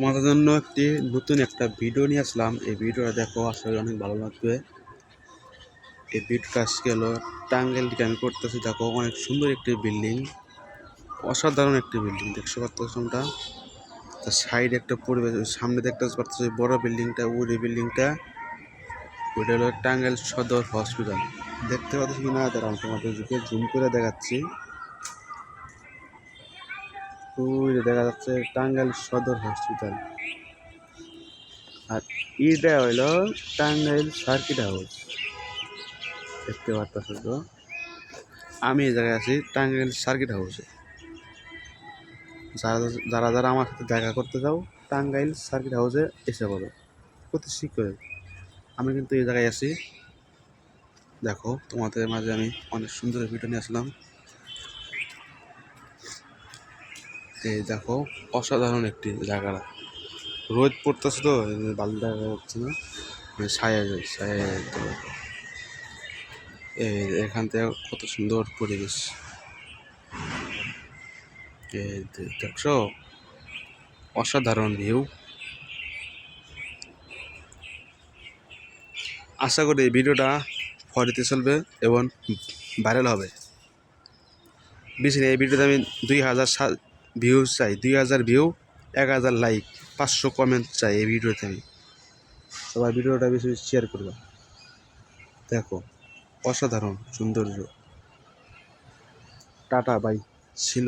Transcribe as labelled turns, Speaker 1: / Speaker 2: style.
Speaker 1: তোমাদের জন্য একটি নতুন একটা ভিডিও নিয়ে আসলাম। এই ভিডিওটা দেখো, আসলে অনেক ভালো লাগবে। এই ভিডিওটা আজকে হলো টাঙ্গাইল থেকে আমি করতেছি। দেখো, অনেক সুন্দর একটি বিল্ডিং অসাধারণ একটি বিল্ডিং দেখতে পাচ্ছ তোমরা। তার সাইডে একটা পরিবেশ, সামনে দেখতে পাচ্ছ বড় বিল্ডিংটা ওই বিল্ডিংটা ওইটা হলো টাঙ্গাইল সদর হসপিটাল দেখতে পাচ্ছ কি না দাঁড়ান তোমাদের দিকে জুম করে দেখাচ্ছি। যে দেখা যাচ্ছে টাঙ্গাইল সদর হসপিটাল আর এটা হইল টাঙ্গাইল সার্কিট হাউস। দেখতে পারতেছো তো? আমি এই জায়গায় আছি, টাঙ্গাইল সার্কিট হাউসে। যারা যারা যারা আমার সাথে দেখা করতে যাও টাঙ্গাইল সার্কিট হাউসে এসে পড়ো। প্রতি শিখরে আমি কিন্তু এই জায়গায় আছি। দেখো, তোমাদের মাঝে আমি অনেক সুন্দর ভিডিও নিয়ে আসলাম। এই দেখো, অসাধারণ একটি জায়গা। রোদ পড়তেছে তো ভালো দেখা যাচ্ছে না। মানে ছায়া যায় ছায়া এই এখান থেকে কত সুন্দর পরিবেশ। দেখছ, অসাধারণ ভিউ আশা করি এই ভিডিওটা ফরিতে চলবে এবং ভাইরাল হবে। বেশি না, এই ভিডিওতে আমি দুই হাজার ভিউ চাই, দুই হাজার ভিউ, এক হাজার লাইক, পাঁচশো কমেন্ট চাই এই ভিডিওতে আমি। সবাই ভিডিওটা বেশি বেশি শেয়ার করবে। দেখো, অসাধারণ সৌন্দর্য। টাটা বাই ছিল।